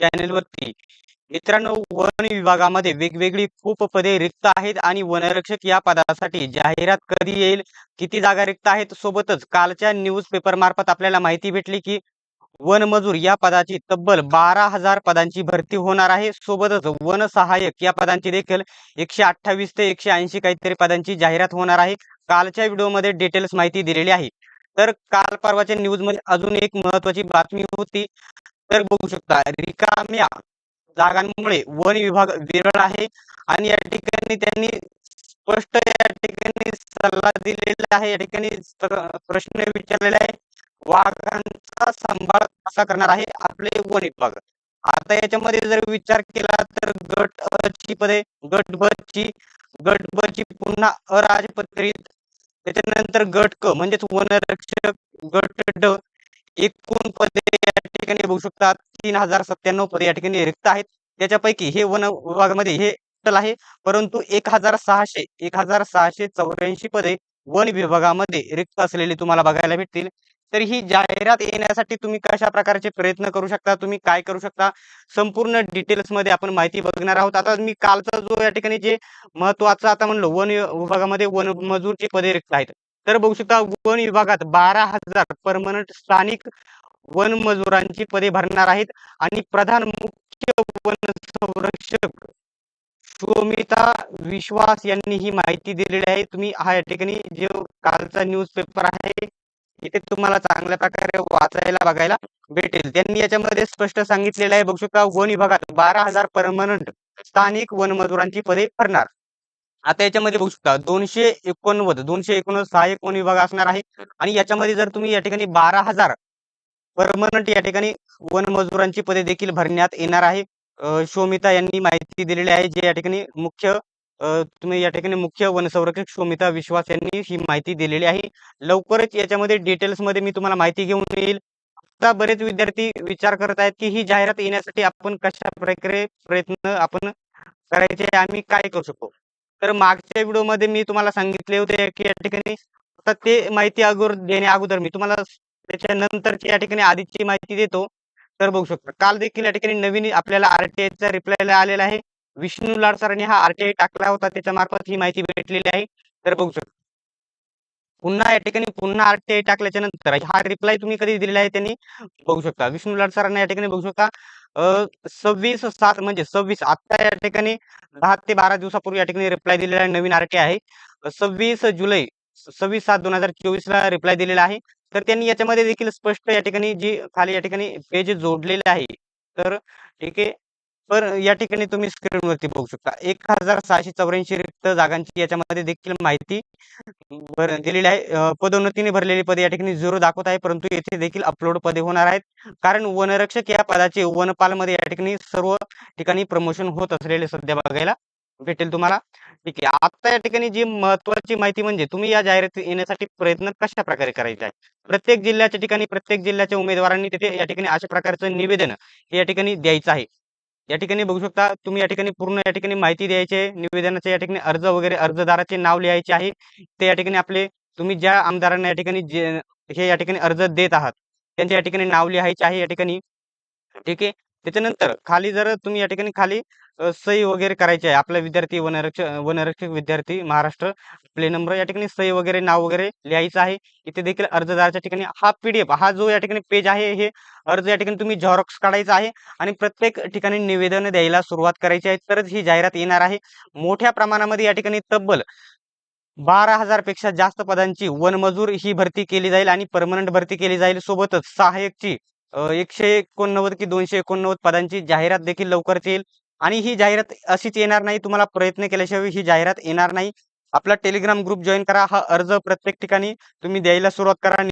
चॅनेलवरती मित्रांनो वन विभागामध्ये वेगवेगळी खूप पदे रिक्त आहेत आणि वनरक्षक या पदासाठी जाहिरात कधी येईल किती जागा रिक्त आहेत सोबतच कालच्या न्यूज पेपर मार्फत आपल्याला माहिती भेटली की वन मजूर या पदाची तब्बल बारा हजार पदांची भरती होणार आहे. सोबतच वन सहाय्यक या पदांची देखील एकशे अठ्ठावीस ते एकशे ऐंशी काहीतरी पदांची जाहिरात होणार आहे. कालच्या व्हिडिओमध्ये डिटेल्स माहिती दिलेली आहे. तर काल परवाच्या न्यूजमध्ये अजून एक महत्वाची बातमी होती. तर बघू शकता. रिकाम्या जागांमुळे वन विभाग विरळ आहे आणि या ठिकाणी त्यांनी स्पष्ट या ठिकाणी सल्ला दिलेला आहे. या ठिकाणी प्रश्न विचारलेला आहे. वाघांचा सांभाळ कसा करणार आहे आपले वन विभाग? आता याच्यामध्ये जर विचार केला तर गट अ ची पदे गट ब ची गट ब ची पुन्हा अराजपत्रित त्याच्यानंतर गट क म्हणजेच वनरक्षक गट ड एकूण पदे या ठिकाणी बघू शकता तीन हजार सत्त्याण्णव पद या ठिकाणी रिक्त आहेत. त्याच्यापैकी हे वन विभागामध्ये हे total आहे. परंतु एक हजार सहाशे एक हजार सहाशे चौऱ्याऐंशी पदे वन विभागामध्ये रिक्त असलेली तुम्हाला बघायला भेटतील. तर ही जाहिरात येण्यासाठी तुम्ही कशा प्रकारचे प्रयत्न करू शकता तुम्ही काय करू शकता संपूर्ण डिटेल्समध्ये आपण माहिती बघणार आहोत. आता मी कालचा जो या ठिकाणी जे महत्वाचं आता म्हणलं वन विभागामध्ये वन मजूरची पदे रिक्त आहेत. तर बघू शकता वन विभागात बारा हजार परमनंट स्थानिक वन मजुरांची पदे भरणार आहेत. आणि प्रधान मुख्य वन संरक्षक शोमिता विश्वास यांनी ही माहिती दिलेली आहे. तुम्ही हा या ठिकाणी जो कालचा न्यूज पेपर आहे इथे तुम्हाला चांगल्या प्रकारे वाचायला बघायला भेटेल. त्यांनी याच्यामध्ये स्पष्ट सांगितलेलं आहे. बघू शकता वन विभागात बारा हजार परमनंट स्थानिक वन मजुरांची पदे भरणार. आता याच्यामध्ये बघू शकता दोनशे एकोणनव्वद दोनशे एकोणनव्वद सहाय्यक वन विभाग असणार आहे. आणि याच्यामध्ये जर तुम्ही या ठिकाणी बारा हजार परमनंट या ठिकाणी वन मजुरांची पदे देखील भरण्यात येणार आहे. शोमिता यांनी माहिती दिलेली आहे जे या ठिकाणी मुख्य तुम्ही या ठिकाणी मुख्य वनसंरक्षक शोमिता विश्वास यांनी ही माहिती दिलेली आहे. लवकरच याच्यामध्ये डिटेल्समध्ये मी तुम्हाला माहिती घेऊन येईल. आता बरेच विद्यार्थी विचार करत आहेत की ही जाहिरात येण्यासाठी आपण कशा प्रकारे प्रयत्न आपण करायचे आम्ही काय करू शकतो? तर मागच्या व्हिडिओमध्ये मी तुम्हाला सांगितले होते की या ठिकाणी आता ते माहिती अगोदर देण्या अगोदर मी तुम्हाला त्याच्यानंतरची या ठिकाणी आधीची माहिती देतो. तर बघू शकता काल देखील या ठिकाणी नवीन आपल्याला आरटीआयचा रिप्लाय आलेला आहे. विष्णू लाड सरांनी हा आरटीआय टाकला होता त्याच्या मार्फत ही माहिती भेटलेली आहे. तर बघू शकता पुन्हा या ठिकाणी पुन्हा आरटीआय टाकल्याच्या नंतर हा रिप्लाय तुम्ही कधी दिलेला आहे त्यांनी? बघू शकता विष्णू लाड सरांना या ठिकाणी बघू शकता सव्वीस सात म्हणजे सव्वीस आता या ठिकाणी दहा ते बारा दिवसापूर्वी या ठिकाणी रिप्लाय दिलेला आहे नवीन आरटीआय आहे. सव्वीस जुलै सव्वीस सात दोन हजार चोवीस ला रिप्लाय दिलेला आहे. तर त्यांनी याच्यामध्ये देखील स्पष्ट या ठिकाणी जी खाली या ठिकाणी पेज जोडलेले आहे तर ठीक आहे. तर या ठिकाणी तुम्ही स्क्रीनवरती बघू शकता. एक हजार सहाशे चौऱ्याऐंशी रिक्त जागांची याच्यामध्ये देखील माहिती दिलेली आहे. पदोन्नतीने भरलेली पदे या ठिकाणी झिरो दाखवत आहे परंतु येथे देखील अपलोड पदे होणार आहेत. कारण वनरक्षक या पदाचे वनपालमध्ये या ठिकाणी सर्व ठिकाणी प्रमोशन होत असलेले सध्या बघायला भेटेल तुम्हाला ठीक आहे आता या ठिकाणी जी महत्वाची माहिती म्हणजे तुम्ही या जाहिराती येण्यासाठी प्रयत्न कशा प्रकारे करायचा आहे प्रत्येक जिल्ह्याच्या ठिकाणी प्रत्येक जिल्ह्याच्या उमेदवारांनी तिथे या ठिकाणी अशा प्रकारचं निवेदन हे या ठिकाणी द्यायचं आहे या ठिकाणी बघू शकता तुम्ही या ठिकाणी पूर्ण या ठिकाणी माहिती द्यायची आहे निवेदनाचे या ठिकाणी अर्ज वगैरे अर्जदाराचे नाव लिहायचे आहे ते या ठिकाणी आपले तुम्ही ज्या आमदारांना या ठिकाणी जे हे या ठिकाणी अर्ज देत आहात त्यांचे या ठिकाणी नाव लिहायचे आहे या ठिकाणी ठीक आहे त्याच्यानंतर खाली जर तुम्ही या ठिकाणी खाली सही वगैरे करायची आहे आपला विद्यार्थी वनरक्षक वनरक्षक विद्यार्थी महाराष्ट्र प्ले नंबर या ठिकाणी सही वगैरे नाव वगैरे लिहायचं आहे. इथे देखील अर्जदाराच्या ठिकाणी हा पीडीएफ हा जो या ठिकाणी पेज आहे हे अर्ज या ठिकाणी तुम्ही झेरॉक्स काढायचा आहे आणि प्रत्येक ठिकाणी निवेदन द्यायला सुरुवात करायची आहे. तरच ही जाहिरात येणार आहे. मोठ्या प्रमाणामध्ये या ठिकाणी तब्बल बारा हजारपेक्षा जास्त पदांची वनमजूर ही भरती केली जाईल आणि परमनंट भरती केली जाईल. सोबतच सहाय्यकची एकशे एकोणनव्वद की दोनशे एकोणनव्वद पदांची जाहिरात देखील लवकरच येईल. आणि ही जाहिरात अशीच येणार नाही तुम्हाला प्रयत्न केल्याशिवाय ही जाहिरात येणार नाही. आपला टेलिग्राम ग्रुप जॉईन करा हा अर्ज प्रत्येक ठिकाणी तुम्ही द्यायला सुरुवात करा